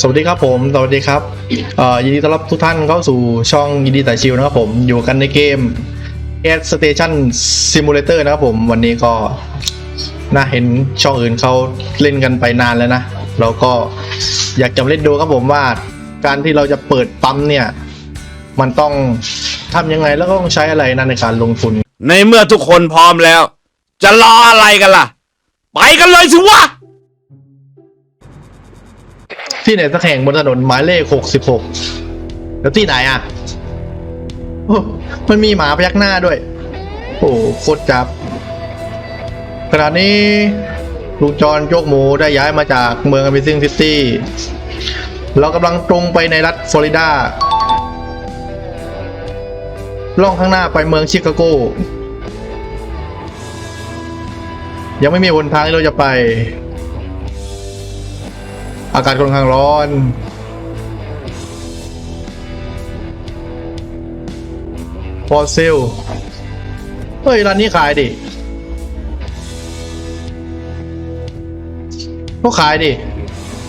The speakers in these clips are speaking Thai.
สวัสดีครับผม สวัสดีครับยินดีต้อนรับทุกท่านเข้าสู่ช่องยินดีแต่ชิวนะครับผม อยู่กันในเกม Gas Station Simulator นะครับผม วันนี้ก็น่าเห็นช่องอื่นเขาเล่นกันไปนานแล้วนะ เราก็อยากจะเล่นดูครับผมว่า การที่เราจะเปิดปั๊มเนี่ย มันต้องทำยังไงแล้วก็ต้องใช้อะไรนะในการลงทุน ในเมื่อทุกคนพร้อมแล้ว จะรออะไรกันล่ะ ไปกันเลยสิวะ ที่ไหนสักแห่งบนถนนหมายเลขหกสิบหกแล้วที่ไหนอะโอ้มันมีหมาพยักหน้าด้วย โอ้โคตรจับขณะนี้ลุงจรโจกหมูได้ย้ายมาจากเมือง Amazing City เรากำลังตรงไปในรัฐฟลอริดาล่องข้างหน้าไปเมืองชิคาโก ยังไม่มีหนทางที่เราจะไป อากาศค่อนข้างร้อนฟอสซิลเฮ้ยร้านนี้ขายดิก็ขายดิ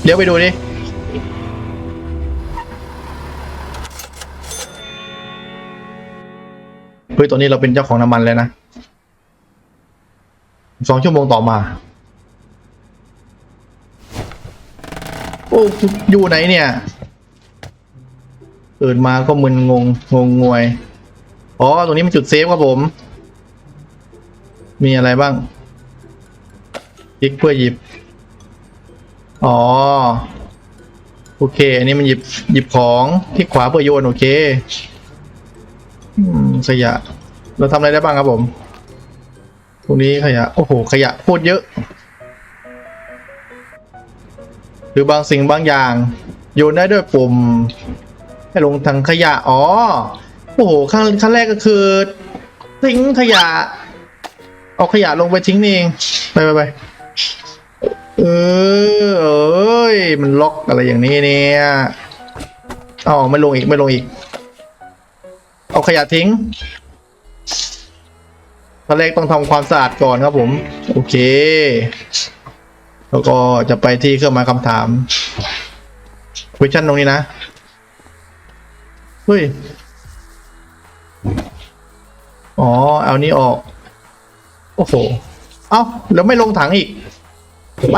เดี๋ยวไปดูดิเฮ้ยตอนนี้เราเป็นเจ้าของน้ำมันแล้วนะสองชั่วโมงต่อมา โอ้อยู่ไหนเนี่ยตื่นมาก็มึนงงงงงวยอ๋อตรงนี้มันจุดเซฟครับผม มีอะไรบ้างคลิกเพื่อหยิบ อ๋อ โอเค อันนี้มันหยิบหยิบของคลิกขวาเพื่อโยน โอเคอขยะ เราทำอะไรได้บ้างครับผม ตรงนี้ขยะ โอ้โห ขยะโคตรเยอะ หรือบางสิ่งบางอย่างโยนได้ด้วยปุ่ม ให้ลงถังขยะ อ๋อ โอ้โหขั้นขั้นแรกก็คือ ทิ้งขยะ เอาขยะลงไปทิ้งเอง ไปไปไปเออเอ้ย มันล็อกอะไรอย่างนี้เนี่ยอ๋อไม่ลงอีกไม่ลงอีก เอาขยะทิ้งขั้นแรกต้องทำความสะอาดก่อนครับผม โอเค แล้วก็จะไปที่เครื่องหมายคำถาม question ตรงนี้นะ เฮ้ย อ๋อ เอานี้ออก โอ้โห เอา้า แล้วไม่ลงถังอีกไป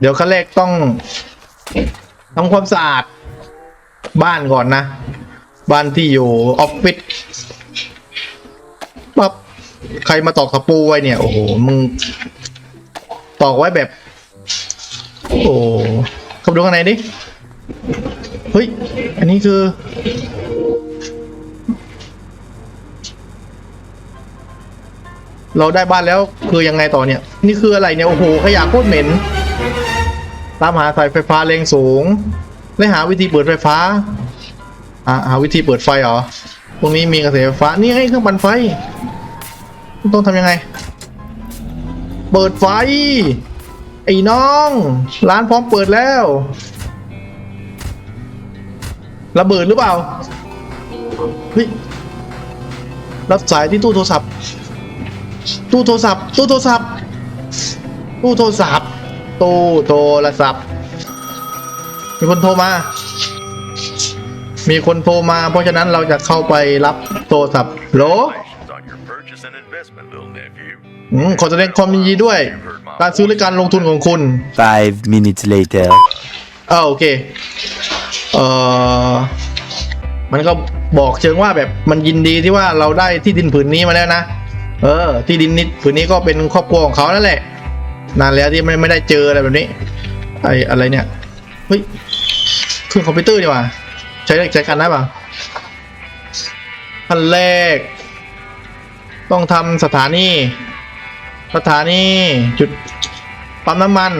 เดี๋ยวขั้นแรกต้องทำความสะอาด บ้านก่อนนะ บ้านที่อยู่ออฟฟิศ ใครมาตอกตะปูไว้เนี่ย โอ้โห มึง ตอกไว้แบบ โอ้โหเข้าดูข้างในดิ เฮ้ย อันนี้คือ เราได้บ้านแล้วคือยังไงต่อเนี่ย นี่คืออะไรเนี่ย โอ้โห ขยะโคตรเหม็น ตามหาสายไฟฟ้าแรงสูง และหาวิธีเปิดไฟฟ้า อ่าหาวิธีเปิดไฟเหรอ ตรงนี้มีกระแสไฟฟ้า นี่ไงเครื่องปั่นไฟ ต้องทำยังไง เปิดไฟ ไอ้น้อง ร้านพร้อมเปิดแล้วระเบิดหรือเปล่าเฮ้ยรับสายที่ตู้โทรศัพท์ ตู้โทรศัพท์ ตู้โทรศัพท์ ตู้โทรศัพท์ ตู้โทรศัพท์ มีคนโทรมา มีคนโทรมา เพราะฉะนั้นเราจะเข้าไปรับโทรศัพท์โหล on your purchase and investment, little nephew. อืมขอแสดงความยินดีด้วย การซื้อและการลงทุนของคุณ Five minutes later. อ่าโอเค เอ่อ มันก็บอกเชิงว่าแบบมันยินดีที่ว่าเราได้ที่ดินผืนนี้มาแล้วนะ เออ ที่ดินนี้ผืนนี้ก็เป็นครอบครัวของเขานั่นแหละ นานแล้วที่ไม่ไม่ได้เจออะไรแบบนี้ ไออะไรเนี่ย เฮ้ย เครื่องคอมพิวเตอร์ดีกว่า ใช้ใช้กันได้ป่ะขั้นแรก ต้องทำสถานี สถานีจุดปั๊มน้ำมัน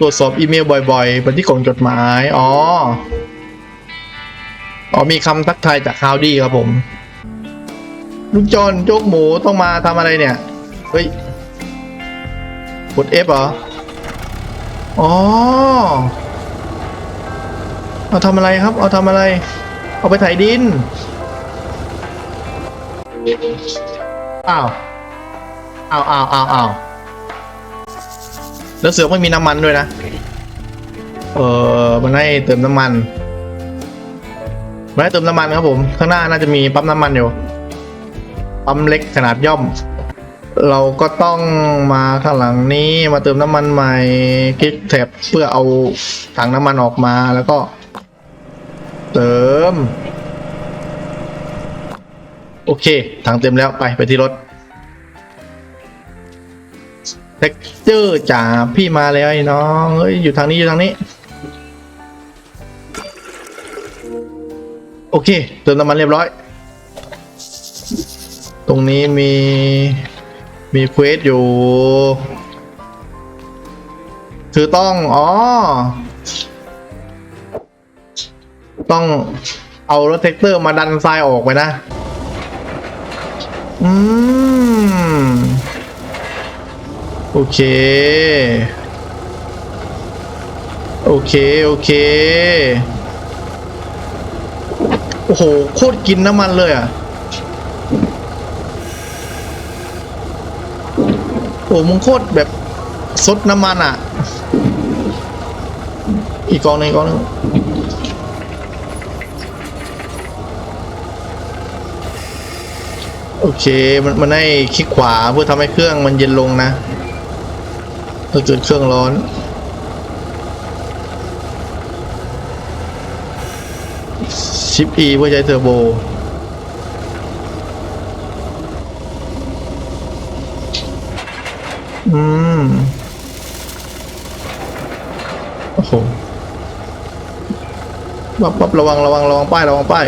ตรวจสอบอีเมลบ่อยๆไปที่กล่องจดหมาย อ๋อ อ๋อมีคำทักทายจากฮาวดี้ครับผมลุงจอนโจกหมูต้องมาทำอะไรเนี่ย เฮ้ยกด F เหรอ อ๋อ เอาทำอะไรครับ เอาทำอะไร เอาไปไถดิน อ้าวอ้าวอ้าวอ้าวอ้าวแล้วเสือกไม่มีน้ำมันด้วยนะ เออมันให้เติมน้ำมันมันให้เติมน้ำมันครับผม ข้างหน้าน่าจะมีปั๊มน้ำมันอยู่ ปั๊มเล็กขนาดย่อม เราก็ต้องมาข้างหลังนี้มาเติมน้ำมันใหม่คลิกแท็บเพื่อเอาถังน้ำมันออกมาแล้วก็ เติม โอเคถังเต็มแล้วไปไปที่รถเท็กเจอร์จ๋าพี่มาแล้วไอ้น้องเอ้ยอยู่ทางนี้อยู่ทางนี้ โอเคเติมน้ำมันเรียบร้อย ตรงนี้มีมีเควสอยู่ คือต้อง อ๋อ ต้องเอารถแท็กเตอร์มาดันทรายออกไปนะ อืม โอเค โอเค โอเค โอ้โห โคตรกินน้ำมันเลยอะ โอ้มึงโคตรแบบซดน้ำมันอะ อีกกองหนึ่งกองหนึ่ง โอเค มันมันให้คลิกขวาเพื่อทำให้เครื่องมันเย็นลงนะถ้าเกิดเครื่องร้อน ชิป E เพื่อใช้เทอร์โบ อืม โอ้โหปั๊บปั๊บระวังระวังระวังป้าย ระวังป้าย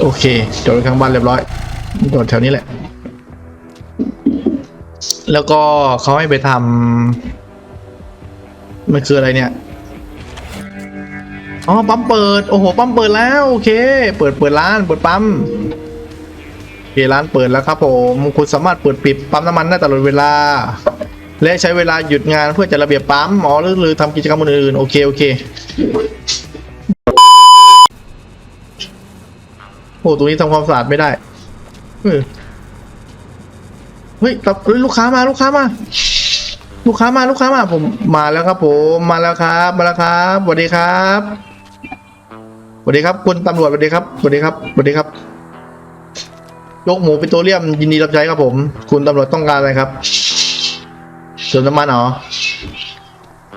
โอเคจอดไว้ข้างบ้านเรียบร้อยจอดแถวนี้แหละ แล้วก็เขาให้ไปทำมันคืออะไรเนี่ยอ๋อปั๊มเปิด โอ้โห ปั๊มเปิดแล้ว โอเค เปิดเปิดร้าน เปิดปั๊มโอเคร้านเปิดแล้วครับผมคุณสามารถเปิดปิดปั๊มน้ำมันได้ตลอดเวลา และใช้เวลาหยุดงานเพื่อจัดระเบียบปั๊มอ๋อหรือหรือทำกิจกรรมอื่นๆโอเค โอเค อ้ตรงนี้ทำความสะอาดไม่ได้เฮ้ยแต่เฮ้ยลูกค้ามาลูกค้ามา ลูกค้ามาลูกค้ามา ผมมาแล้วครับ ผมมาแล้วครับ มาแล้วครับสวัสดีครับสวัสดีครับ คุณตำรวจสวัสดีครับสวัสดีครับสวัสดีครับยกหมูปิโตรเลียมยินดีรับใช้ครับผม คุณตำรวจต้องการอะไรครับเสริมน้ำมันเหรอ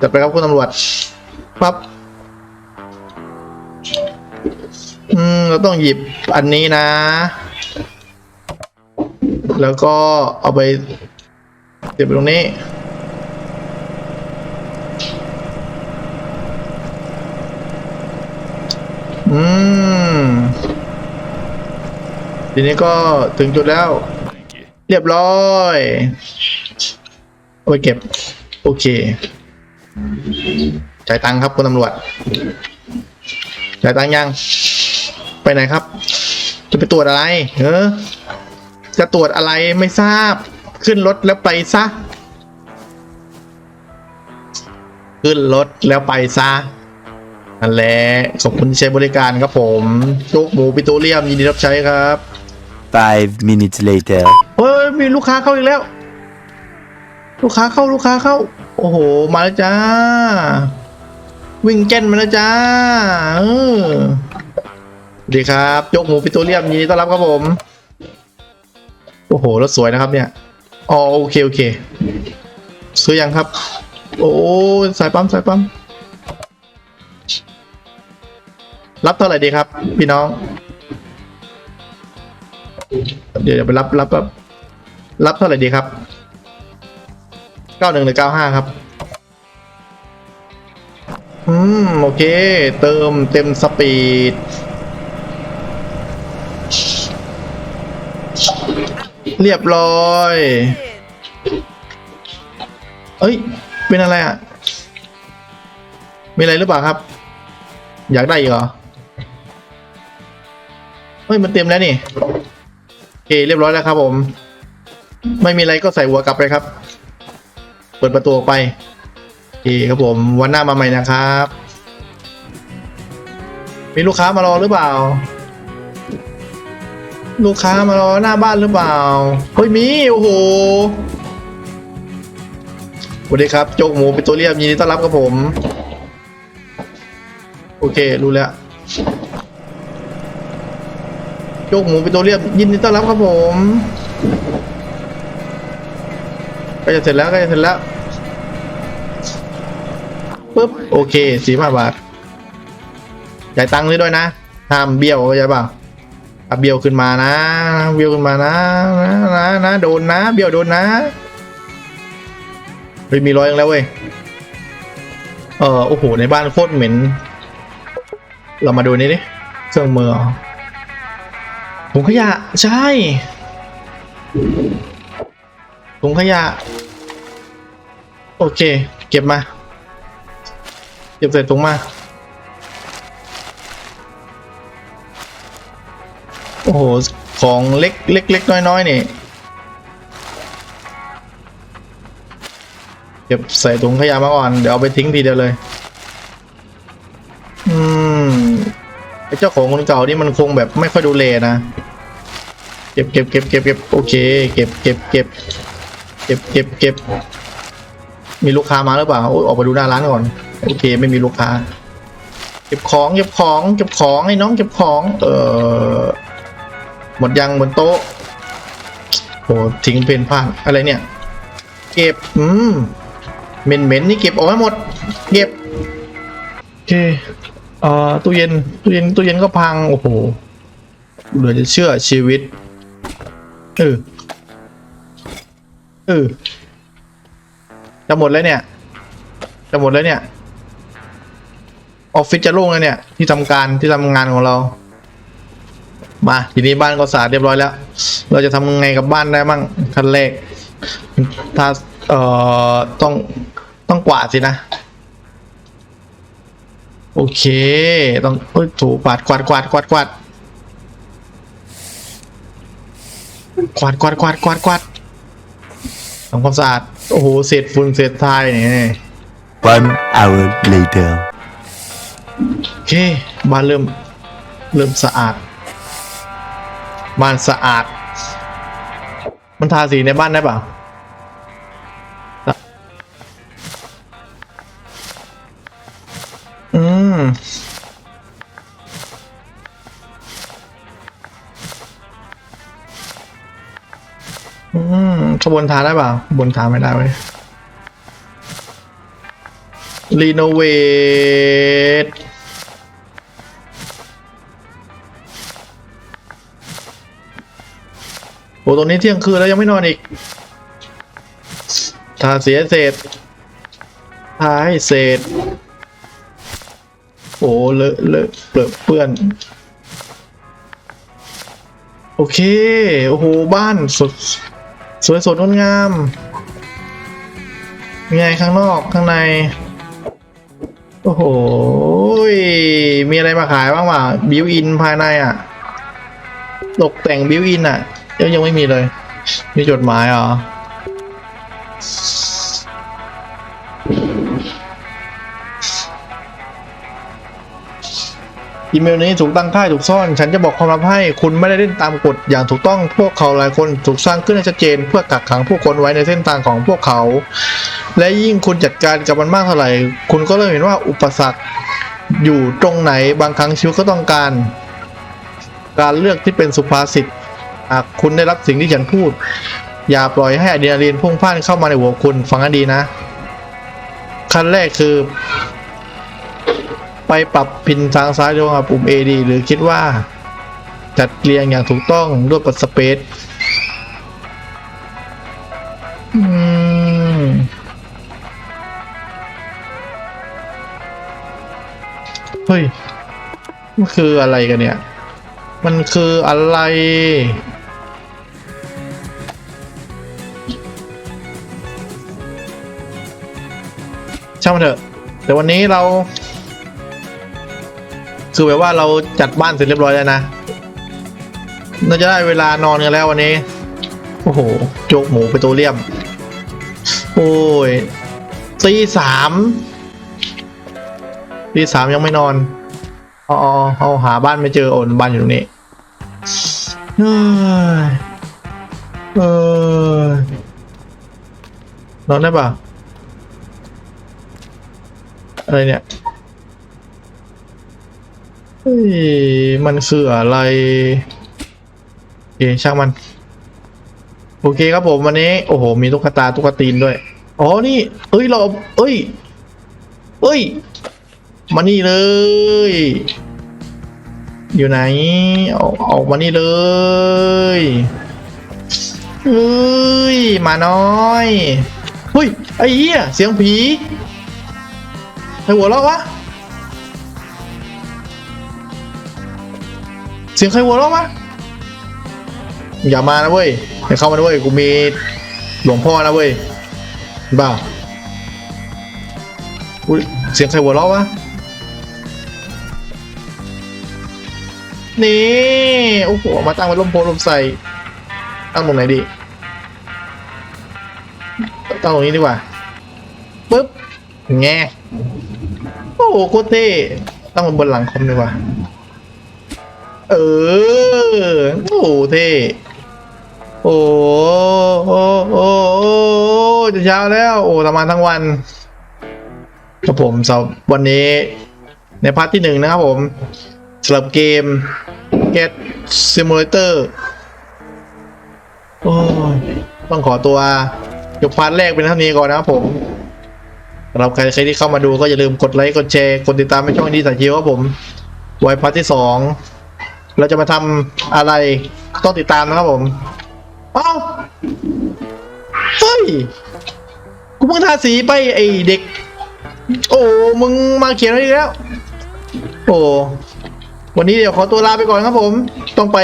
จัดไปครับคุณตำรวจปั๊บ อืมเราต้องหยิบอันนี้นะ แล้วก็เอาไปเก็บไปตรงนี้อืมทีนี้ก็ถึงจุดแล้ว เรียบร้อยเอาไปเก็บ โอเค จ่ายตังค์ครับคุณตำรวจ จ่ายตังค์ยัง ไปไหนครับ จะไปตรวจอะไร เออ จะตรวจอะไรไม่ทราบ ขึ้นรถแล้วไปซะ ขึ้นรถแล้วไปซะนั่นแหละขอบคุณที่ใช้บริการครับผมโจ๊กหมูปิโตรเลียมยินดีรับใช้ครับ Five minutes later. เฮ้ยมีลูกค้าเข้าอีกแล้ว ลูกค้าเข้าลูกค้าเข้า โอ้โห มาแล้วจ้า วิ่งแก้นมาแล้วจ้า เออส วัสดีครับ ยกหมูปิโตรเลียมยินดีต้อนรับครับผม โอ้โห รถสวยนะครับเนี่ย อ๋อโอเค โอเค ซื้อยังครับ โอ้สายปั๊มสายปั๊ม รับเท่าไหร่ดีครับ พี่น้อง เดี๋ยวเดี๋ยวไปรับรับรับรับเท่าไหร่ดีครับ เก้าหนึ่งหรือเก้าห้าครับ อืม โอเค เติมเต็มสปีด เรียบร้อย เอ้ย เป็นอะไรอะ มีอะไรหรือเปล่าครับ อยากได้อีกเหรอ เฮ้ย มันเต็มแล้วนี่ โอเค เรียบร้อยแล้วครับผม ไม่มีอะไรก็ใส่หัวกลับไปครับ เปิดประตูออกไปโอเคครับผม วันหน้ามาใหม่นะครับ มีลูกค้ามารอหรือเปล่า ลูกค้ามารอหน้าบ้านหรือเปล่าเฮ้ยมีโอ้โหสวัสดีครับโจกหมูเป็นตัวเรียบยินดีต้อนรับครับผม โอเครู้แล้วโจกหมูเป็นตัวเรียบยินดีต้อนรับครับผมใก็จะเสร็จแล้วใก็จะเสร็จแล้วปุ๊บโอเคสี่ห้าบาทจ่ายตังค์เลยด้วยนะห้ามเบี้ยวเข้าใจเปล่าถ้าเบียวขึ้นมานะ เบียวขึ้นมานะนะนะนะโดนนะ เบียวโดนนะเฮ้ยมีร้อยแล้วเว้ย เออโอ้โห ในบ้านโคตรเหม็น เรามาดูนี่ดิ เครื่องมือเหรอถุงขยะ ใช่ถุงขยะ โอเค เก็บมา เก็บใส่ถุงมา โอ้โห ของเล็กเล็กเล็กน้อยน้อยนี่เก็บใส่ถุงขยะมาก่อน เดี๋ยวเอาไปทิ้งทีเดียวเลย อืมไอ้เจ้าของคนเก่านี่มันคงแบบไม่ค่อยดูแลนะเก็บเก็บเก็บเก็บเก็บโอเค เก็บเก็บเก็บเก็บเก็บเก็บมีลูกค้ามาหรือเปล่าโอ้ยออกไปดูหน้าร้านก่อนโอเคไม่มีลูกค้า เก็บของเก็บของเก็บของไอ้น้องเก็บของ เออ หมดยังบนโต๊ะโหทิ้งเพนพลาดอะไรเนี่ย เก็บ อืมเหม็นเหม็นๆนี่เก็บออกให้หมด เก็บ โอเคเอ่อตู้เย็นตู้เย็นตู้เย็นก็พัง โอ้โห เหลือจะเชื่อชีวิต เออ เออ จะหมดแล้วเนี่ย จะหมดแล้วเนี่ย ออฟฟิศจะโล่งแล้วเนี่ย ที่ทำการที่ทำงานของเรา มาทีนี้บ้านก็สะอาดเรียบร้อยแล้ว เราจะทำยังไงกับบ้านได้มั่งขั้นแรกถ้าเอ่อต้องต้องกวาดสินะ โอเค ต้องเอ้ยถูกวาดกวาดกวาดกวาดกวาดกวาดกวาดกวาดกวาดกวาดทำความสะอาดโอ้โหเศษฝุ่นเศษทรายนี่ One hour later. โอเคบ้านเริ่มเริ่มสะอาด บ้านสะอาด มันทาสีในบ้านได้เปล่าอืมอืมขบวนทาได้เปล่าขบวนทาไม่ได้เว้ยรีโนเวท ตรงนี้เที่ยงคืนแล้วยังไม่นอนอีกทาเสียเศษทาให้เศษ โอ้เลอะเลอะเปลือเปื้อน โอเค โอ้โห บ้านสดสวยสดงดงามมีไงข้างนอกข้างใน โอ้โห มีอะไรมาขายบ้างวะบิวอินภายในอะ ตกแต่งบิวอินอะ ยังยังไม่มีเลย มีจดหมายเหรออีเมลนี้ถูกตั้งค่ายถูกซ่อน ฉันจะบอกความลับให้ คุณไม่ได้เล่นตามกฎอย่างถูกต้อง พวกเขาหลายคนถูกสร้างขึ้นให้ชัดเจน เพื่อกักขังผู้คนไว้ในเส้นทางของพวกเขา และยิ่งคุณจัดการกับมันมากเท่าไหร่ คุณก็เริ่มเห็นว่าอุปสรรคอยู่ตรงไหน บางครั้งชีวิตก็ต้องการ การเลือกที่เป็นสุภาษิตากคุณได้รับสิ่งที่ฉันพูด อย่าปล่อยให้อะดรีนาลีนพุ่งพ่านเข้ามาในหัวคุณฟังให้ดีนะ ขั้นแรกคือ ไปปรับพินทางซ้ายด้วยกับปุ่ม AD หรือคิดว่า จัดเรียงอย่างถูกต้องด้วยปัดสเปซอืมเฮ้ย มันคืออะไรกันเนี่ย มันคืออะไร ช่างมันเถอะแต่วันนี้เรา คือแบบว่าเราจัดบ้านเสร็จเรียบร้อยแล้วนะน่าจะได้เวลานอนกันแล้ววันนี้ โอ้โหโจกหมูไปตัวเรียม โอ้ยตีสามตีสามยังไม่นอนอ๋ออ๋อเอาหาบ้านไม่เจอโอนบ้านอยู่ตรงนี้เฮ้ยเออนอนได้ปะ อะไรเนี่ยเฮ้ยมันคืออะไรโอเคช่างมัน โอเคครับผมวันนี้ โอ้โห มีตุ๊กตาตุ๊กตีนด้วย อ๋อ นี่ เอ้ย เรา เอ้ย เอ้ย มานี่เลย อยู่ไหนเอาออกมานี่เลยเฮ้ย มาน้อย เฮ้ย ไอ้เหี้ย เสียงผี รหัวเราะวะ เสียงใครหัวเราะวะ อย่ามานะเว้ย อย่าเข้ามานะเว้ย กูมีหลวงพ่อนะเว้ย บ้าอุ๊ยเสียงใครหัวเราะวะ นี่ โอ้โห มาตั้งไว้ลมโพล่มใส่ ตั้งตรงไหนดี ตั้งตรงนี้ดีกว่า ปึ๊บ แงโอ้โหโคตรเท่ตั้งบนหลังคอมดีกว่า เออ โอ้โหเท่โอ้โหโอ้โอ้จะเช้าแล้ว โอ้ทำงานทั้งวันครับผมสำหรับวันนี้ในพาร์ทที่หนึ่งนะครับผมสำหรับเกม Get Simulator โอ้ต้องขอตัวยกพาร์ทแรกเป็นเท่านี้ก่อนนะครับผม สำหรับใครที่เข้ามาดูก็อย่าลืมกดไลค์กดแชร์กดติดตามให้ช่องดีสายชิวครับผมไว้พาร์ทที่สองเราจะมาทำอะไรต้องติดตามนะครับผมเอ้าเฮ้ยกูเพิ่งทาสีไปไอเด็ก โอ้มึงมาเขียนอะไรอีกแล้ว โอ้วันนี้เดี๋ยวขอตัวลาไปก่อนครับผม ต้องไป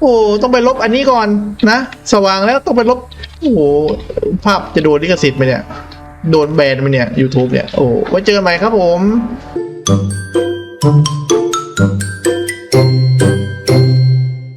โอ้ต้องไปลบอันนี้ก่อนนะ สว่างแล้วต้องไปลบ โอ้ภาพจะโดนลิขสิทธิ์ไหมเนี่ย โดนแบนไหมเนี่ย YouTube เนี่ย โอ้ไว้เจอกันใหม่ครับผม